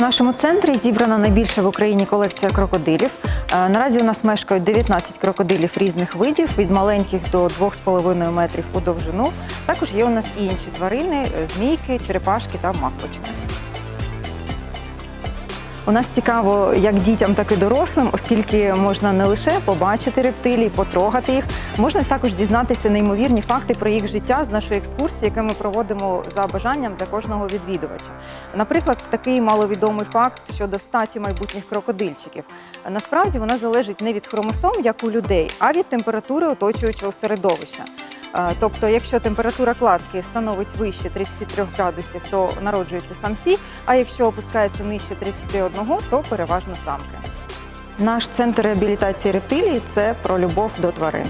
У нашому центрі зібрана найбільша в Україні колекція крокодилів. Е, Наразі у нас мешкають 19 крокодилів різних видів, від маленьких до 2,5 метрів у довжину. Також є у нас і інші тварини: е, змійки, черепашки та мавпочки. У нас цікаво як дітям, так і дорослим, оскільки можна не лише побачити рептилій, потрогати їх, можна також дізнатися неймовірні факти про їх життя з нашої екскурсії, яку ми проводимо за бажанням для кожного відвідувача. Наприклад, такий маловідомий факт щодо статі майбутніх крокодильчиків. Насправді вона залежить не від хромосом, як у людей, а від температури оточуючого середовища. Е, Тобто, якщо температура кладки становить вище 33 градусів, то народжуються самці, а якщо опускається нижче 31, то переважно самки. Наш центр реабілітації рептилій це про любов до тварин.